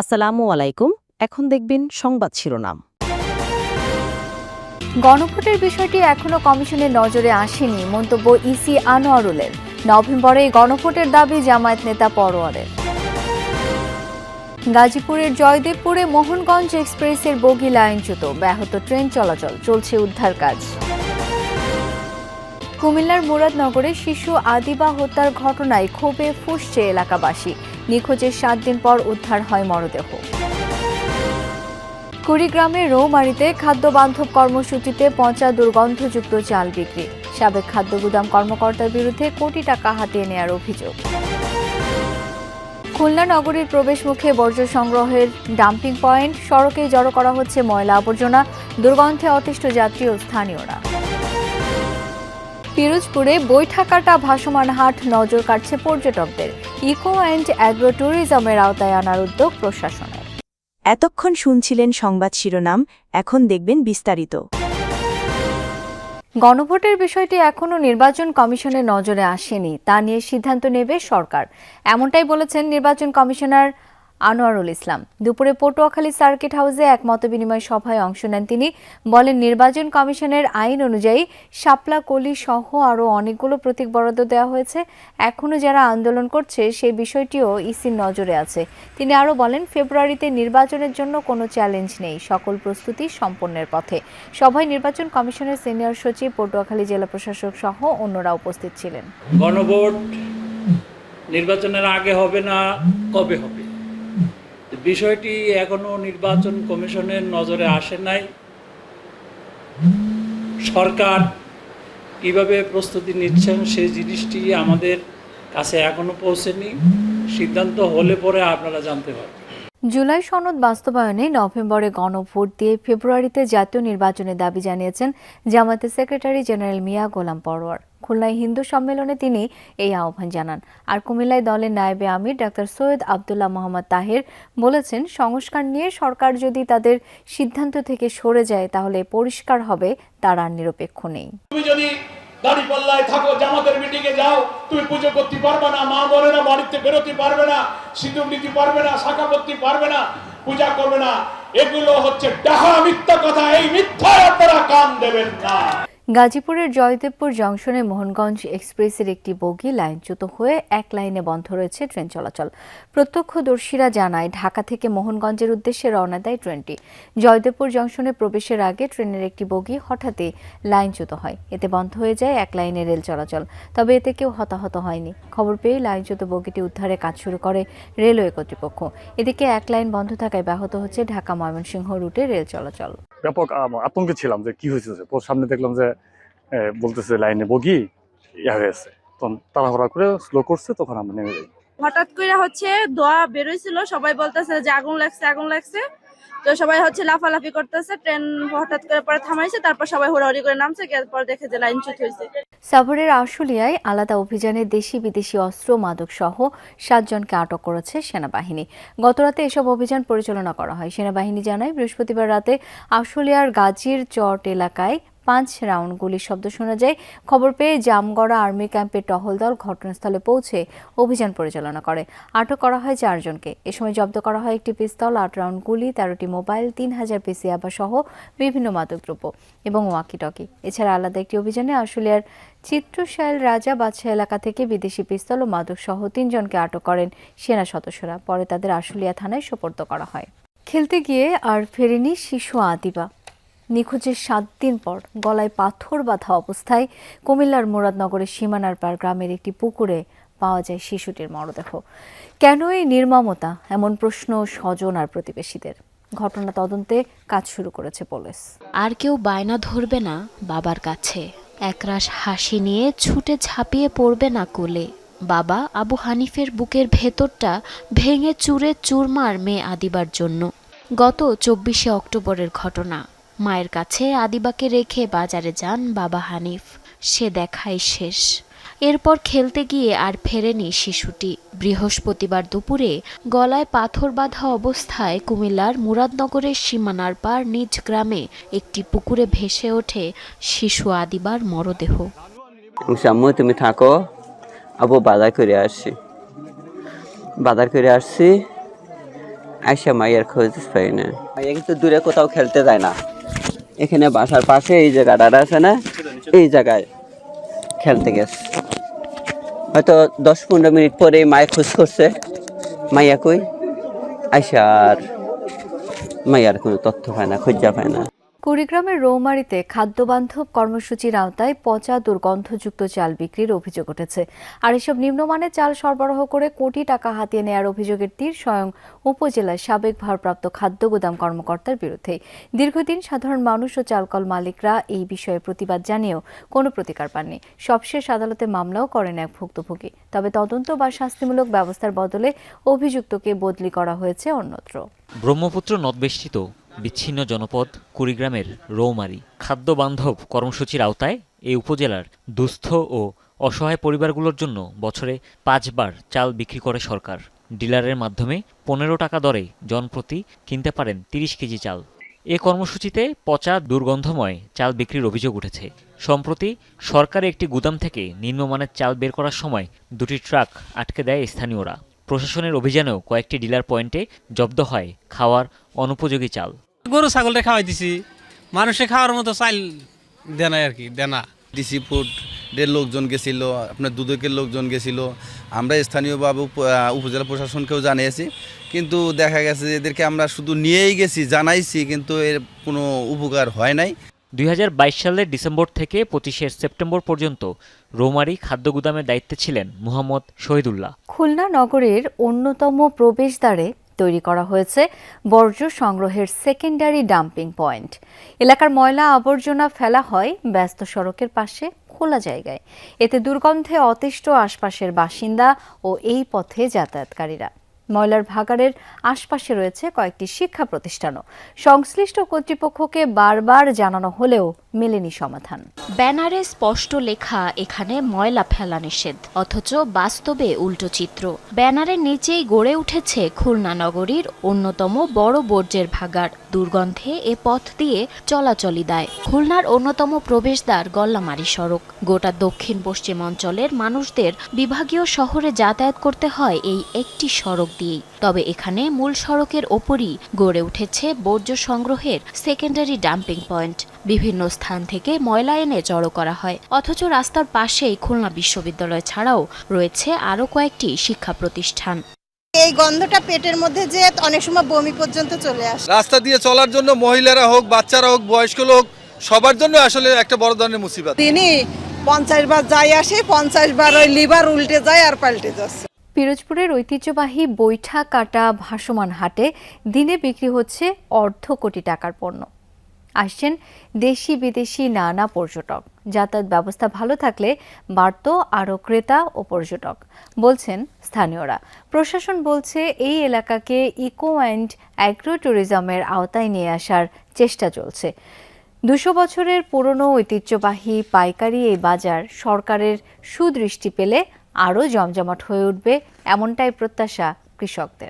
আসসালামু আলাইকুম। এখন দেখবেন সংবাদ শিরোনাম। গণভোটের বিষয়টি এখনও কমিশনের নজরে আসেনি, মন্তব্য ইসি আনোয়ারুলের। নভেম্বরে গণভোটের দাবি জামায়াত নেতা পরোয়ারের। গাজীপুরের জয়দেবপুরে মোহনগঞ্জ এক্সপ্রেসের বগি লাইনচ্যুত। ব্যাহত ট্রেন চলাচল, চলছে উদ্ধার কাজ। কুমিল্লার মুরাদনগরে শিশু আদিবা হত্যার ঘটনায় ক্ষোভে ফুসছে এলাকাবাসী। নিখোঁজের সাত দিন পর উদ্ধার হয় মরদেহ। কুড়িগ্রামের রৌমারিতে খাদ্য বান্ধব কর্মসূচিতে পচা দুর্গন্ধযুক্ত চাল বিক্রি। সাবেক খাদ্য গুদাম কর্মকর্তার বিরুদ্ধে কোটি টাকা হাতিয়ে নেওয়ার অভিযোগ। খুলনা নগরীর প্রবেশ মুখে বর্জ্য সংগ্রহের ডাম্পিং পয়েন্ট সড়কে জড়ো করা হচ্ছে ময়লা আবর্জনা, দুর্গন্ধে অতিষ্ঠ যাত্রী ও স্থানীয়রা। পিরোজপুরে বৈঠাকাটা ভাসমান হাট নজর কাটছে পর্যটকদের। ইকো অ্যান্ড অ্যাগ্রো ট্যুরিজমের আওতায় আনার উদ্যোগ প্রশাসনের। এতক্ষণ শুনছিলেন সংবাদ শিরোনাম এখন দেখবেন বিস্তারিত। গণভোটের বিষয়টি এখনও নির্বাচন কমিশনের নজরে আসেনি তা নিয়ে সিদ্ধান্ত নেবে সরকার। এমনটাই বলেছেন নির্বাচন কমিশনার আনোয়ারুল ইসলাম। দুপুরে পটুয়াখালী সার্কিট হাউসে এক মতবিনিময় সভায় অংশ নেন তিনি। বলেন, নির্বাচন কমিশনের আইন অনুযায়ী শাপলা, কলি সহ আরও অনেকগুলো প্রতীক বরাদ্দ দেওয়া হয়েছে। এখনও যারা আন্দোলন করছে সেই বিষয়টিও ইসির নজরে আছে। তিনি আরও বলেন, ফেব্রুয়ারিতে নির্বাচনের জন্য কোনো চ্যালেঞ্জ নেই, সকল প্রস্তুতি সম্পন্নের পথে। সভায় নির্বাচন কমিশনের সিনিয়র সচিব, পটুয়াখালী জেলা প্রশাসক সহ অন্যরা উপস্থিত ছিলেন। গণভোট নির্বাচনের আগে হবে না, কবে হবে? বিষয়টি এখনও নির্বাচন কমিশনের নজরে আসে নাই। সরকার কীভাবে প্রস্তুতি নিচ্ছেন সেই জিনিসটি আমাদের কাছে এখনও পৌঁছেনি। সিদ্ধান্ত হলে পরে আপনারা জানতে পারবেন। জুলাই সনদ বাস্তবায়নে নভেম্বরে গণভোট দিয়ে ফেব্রুয়ারিতে জাতীয় নির্বাচনের দাবি জানিয়েছেন জামায়াতের সেক্রেটারি জেনারেল মিয়া গোলাম পরোয়ার। খুলনায় হিন্দু সম্মেলনে তিনি এই আহ্বান জানান। আর কুমিল্লায় দলের নায়েবে আমির ডাক্তার সৈয়দ আবদুল্লাহ মোহাম্মদ তাহের বলেছেন, সংস্কার নিয়ে সরকার যদি তাদের সিদ্ধান্ত থেকে সরে যায়, তাহলে পরিষ্কার হবে, তারা নিরপেক্ষ নেই। তুমি যদি দাড়ি পাল্লায় থাকো, জামাতের মিটিং এ যাও, তুমি পুজো করতে পারবে না, মা বলে না, বাড়িতে বেরোতে পারবে না, সিঁদুর নিতে পারবে না, শাখা করতে পারবে না, পূজা করবে না। এগুলো হচ্ছে ডাহা মিথ্যা কথা, এই আপনারা কান দেবেন না। গাজীপুরের জয়দেবপুর জংশনে মোহনগঞ্জ এক্সপ্রেসের একটি বগি লাইনচ্যুত হয়ে এক লাইনে বন্ধ রয়েছে ট্রেন চলাচল। প্রত্যক্ষদর্শীরা জানায়, ঢাকা থেকে মোহনগঞ্জের উদ্দেশ্যে রওনা দেয় ট্রেনটি। জয়দেবপুর জংশনে প্রবেশের আগে ট্রেনের একটি বগি হঠাৎই লাইনচ্যুত হয়। এতে বন্ধ হয়ে যায় এক লাইনে রেল চলাচল। তবে এতে কেউ হতাহত হয়নি। খবর পেয়ে লাইনচ্যুত বগিটি উদ্ধারে কাজ শুরু করে রেলওয়ে কর্তৃপক্ষ। এদিকে এক লাইন বন্ধ থাকায় ব্যাহত হচ্ছে ঢাকা ময়মনসিংহ রুটে রেল চলাচল। ব্যাপক আতঙ্কে ছিলাম যে কি হয়েছে পর সামনে দেখলাম যে বলতেছে লাইনে বগি, ইয়া হয়েছে তখন তাড়াহুড়া করে স্লো করছে, তখন আমরা নেমে যাই। হঠাৎ করে হচ্ছে দোয়া বেরোয়ছিল সবাই বলতেছে যে আগুন লাগছে আগুন লাগছে। তো সবাই হচ্ছে লাফালাফি করতেছে, ট্রেন হঠাৎ করে পরে থামাইছে, তারপর সবাই হুড়াহুড়ি করে নামছে এরপর দেখে যে লাইন চুত হয়েছে। সাভারের আশুলিয়ায় আলাদা অভিযানে দেশি বিদেশি অস্ত্র মাদক সহ সাতজনকে আটক করেছে সেনাবাহিনী। গতরাতে এসব অভিযান পরিচালনা করা হয়। সেনাবাহিনী জানায়, বৃহস্পতিবার রাতে আশুলিয়ার গাজীর চট এলাকায় পাঁচ রাউন্ড গুলির শব্দ শোনা যায়। খবর পেয়ে জামগড়া আর্মি ক্যাম্পের টহল দল ঘটনাস্থলে পৌঁছে অভিযান পরিচালনা করে। আটক করা হয় চারজনকে এ সময় জব্দ করা হয় একটি পিস্তল, আট রাউন্ড গুলি, তেরোটি মোবাইল, তিন হাজার পিসি আবা সহ বিভিন্ন মাদকদ্রব্য এবং ওয়াকিটকি। এছাড়া আলাদা একটি অভিযানে আশুলিয়ার চিত্রশাইল রাজা বাদশাহ এলাকা থেকে বিদেশি পিস্তল ও মাদক সহ তিনজনকে আটক করেন সেনা সদস্যরা। পরে তাদের আশুলিয়া থানায় সোপর্দ করা হয়। খেলতে গিয়ে আর ফেরেনি শিশু আদিবা। নিখোঁজের সাত দিন পর গলায় পাথর বাঁধা অবস্থায় কুমিল্লার মুরাদনগরের সীমানার পার গ্রামের একটি পুকুরে পাওয়া যায় শিশুটির মরদেহ। কেন এই নির্মমতা? এমন প্রশ্ন স্বজন আর প্রতিবেশীদের। ঘটনা তদন্তে কাজ শুরু করেছে পুলিশ। আর কেউ বায়না ধরবে না বাবার কাছে। একরাশ হাসি নিয়ে ছুটে ঝাঁপিয়ে পড়বে না কোলে। বাবা আবু হানিফের বুকের ভেতরটা ভেঙে চুরে চুরমার মেয়ে আদিবার জন্য। গত চব্বিশে অক্টোবরের ঘটনা। মায়ের কাছে আদিবাকে রেখে বাজারে যান বাবা হানিফ। সে দেখাই শেষ। এরপর খেলতে গিয়ে আর ফেরেনি শিশুটি। বৃহস্পতিবার দুপুরে গলায় পাথর বাঁধা অবস্থায় কুমিল্লার মুরাদনগরের সীমানার পার নিজ গ্রামে একটি পুকুরে ভেসে ওঠে শিশু আদিবার মরদেহ। তুমি থাকো, আবু বাজার করে আসছি বাজার করে আসছি আইসা মাইয়ার খোঁজ পাই না। মাইয়া কিন্তু দূরে কোথাও খেলতে যায় না। এখানে বাসার পাশে এই জায়গাটা আছে না, এই জায়গায় খেলতে গেছে। হয়তো দশ পনেরো মিনিট পরে মায়ে খোঁজ করছে। মাইয়া কই? আইসা আর মাইয়ার কোনো তথ্য পায় না, খোঁজা পায় না। কুড়িগ্রামের রৌমারিতে খাদ্যবান্ধব কর্মসূচির আওতায় পচা দুর্গন্ধযুক্ত চাল বিক্রির অভিযোগ উঠেছে। আর এসব নিম্নমানের চাল সরবরাহ করে কোটি টাকা হাতিয়ে নেয়ার অভিযোগের তীর স্বয়ং উপজেলার সাবেক ভারপ্রাপ্ত খাদ্য গুদাম কর্মকর্তার বিরুদ্ধে। দীর্ঘদিন সাধারণ মানুষ ও চালকল মালিকরা এই বিষয়ে প্রতিবাদ জানিয়েও কোনো প্রতিকার পাননি। সবশেষ আদালতে মামলাও করেন এক ভুক্তভোগী। তবে তদন্ত বা শাস্তিমূলক ব্যবস্থার বদলে অভিযুক্তকে বদলি করা হয়েছে অন্যত্র। ব্রহ্মপুত্র নদবেষ্টিত বিচ্ছিন্ন জনপদ কুড়িগ্রামের রৌমারি। খাদ্য বান্ধব কর্মসূচির আওতায় এই উপজেলার দুস্থ ও অসহায় পরিবারগুলোর জন্য বছরে পাঁচবার চাল বিক্রি করে সরকার। ডিলারের মাধ্যমে পনেরো টাকা দরে জনপ্রতি কিনতে পারেন তিরিশ কেজি চাল। এ কর্মসূচিতে পচা দুর্গন্ধময় চাল বিক্রির অভিযোগ উঠেছে। সম্প্রতি সরকারি একটি গুদাম থেকে নিম্নমানের চাল বের করার সময় দুটি ট্রাক আটকে দেয় স্থানীয়রা। প্রশাসনের অভিযানেও কয়েকটি ডিলার পয়েন্টে জব্দ হয় খাওয়ার অনুপযোগী চাল। গরু ছাগলটা খাওয়াই দিছি। মানুষে খাওয়ার মতো চাল দেনা আর কি দেনা। ডিসি ফুডের লোকজন গেছিল আপনার দুদকের লোকজন গেছিল। আমরা স্থানীয়ভাবে উপ- উপজেলা প্রশাসনকেও জানিয়েছি। কিন্তু দেখা গেছে যে এদেরকে আমরা শুধু নিয়েই গেছি জানাইছি কিন্তু এর কোনো উপকার হয় নাই। দুই সালের ডিসেম্বর থেকে পঁচিশে সেপ্টেম্বর পর্যন্ত রৌমারি খাদ্য গুদামের দায়িত্বে ছিলেন মুহাম্মদ শহীদুল্লাহ। খুলনা নগরের অন্যতম প্রবেশদ্বারে তৈরি করা হয়েছে বর্জ্য সংগ্রহের সেকেন্ডারি ডাম্পিং পয়েন্ট। এলাকার ময়লা আবর্জনা ফেলা হয় ব্যস্ত সড়কের পাশে খোলা জায়গায়। এতে দুর্গন্ধে অতিষ্ঠ আশপাশের বাসিন্দা ও এই পথে যাতায়াতকারীরা। ময়লার ভাগাড়ের আশপাশে রয়েছে কয়েকটি শিক্ষা প্রতিষ্ঠানও। সংশ্লিষ্ট কর্তৃপক্ষকে বারবার জানানো হলেও মেলেনি সমাধান। ব্যানারে স্পষ্ট লেখা, এখানে ময়লা ফেলা নিষেধ অথচ বাস্তবে উল্টো চিত্র। ব্যানারের নিচেই গড়ে উঠেছে খুলনা নগরীর অন্যতম বড় বর্জ্যের ভাগাড়। দুর্গন্ধে এ পথ দিয়ে চলাচলি দেয়। খুলনার অন্যতম প্রবেশদ্বার গল্লামারি সড়ক। গোটা দক্ষিণ পশ্চিম অঞ্চলের মানুষদের বিভাগীয় শহরে যাতায়াত করতে হয় এই একটি সড়ক দিয়েই। তবে এখানে মূল সড়কের ওপরই গড়ে উঠেছে বর্জ্য সংগ্রহের সেকেন্ডারি ডাম্পিং পয়েন্ট বিভিন্ন স্থান থেকে ময়লা এনে জড়ো করা হয়। অথচ রাস্তার পাশেই খুলনা বিশ্ববিদ্যালয় ছাড়াও রয়েছে আরও কয়েকটি শিক্ষা প্রতিষ্ঠান। এই গন্ধটা পেটের মধ্যে যে অনেক সময় বমি পর্যন্ত চলে আসে। রাস্তা দিয়ে চলার জন্য মহিলারা হোক বাচ্চারা হোক বয়স্ক লোক সবার জন্য আসলে একটা বড় ধরনের মুসিবত। তিনি পঞ্চাশ বার যাই আসে পঞ্চাশ বার ওই লিভার উল্টে যায় আর পাল্টে যাচ্ছে। পিরোজপুরের ঐতিহ্যবাহী বৈঠা কাটা ভাসমান হাটে দিনে বিক্রি হচ্ছে অর্ধ কোটি টাকার পণ্য। আসছেন দেশি বিদেশি নানা পর্যটক। যাতায়াত ব্যবস্থা ভালো থাকলে বাড়ত আরও ক্রেতা ও পর্যটক, বলছেন স্থানীয়রা। প্রশাসন বলছে এই এলাকাকে ইকো অ্যান্ড অ্যাগ্রো ট্যুরিজমের আওতায় নিয়ে আসার চেষ্টা চলছে। দুশো বছরের পুরনো ঐতিহ্যবাহী পাইকারি এই বাজার সরকারের সুদৃষ্টি পেলে আরও জমজমাট হয়ে উঠবে এমনটাই প্রত্যাশা কৃষকদের।